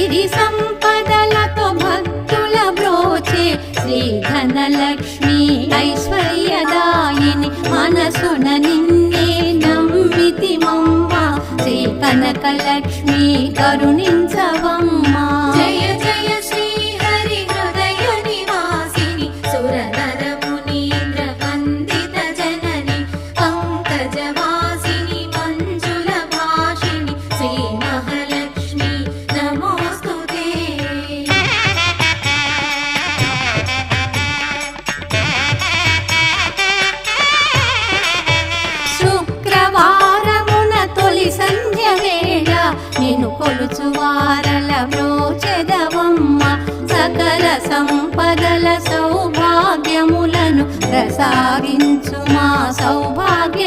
సిరి సంపదలతో భక్తుల బ్రోచే శ్రీ ధనలక్ష్మి ఐశ్వర్యదాయిని మనసున నిన్నే నమ్మితి మమ్మ. శ్రీ కనకలక్ష్మి కరుణించవా? నిన్ను కొలుచువారల కొలుచు వారల బ్రోచెదవమ్మ. సకల సంపదల సౌభాగ్యములను ప్రసాదించు మా సౌభాగ్య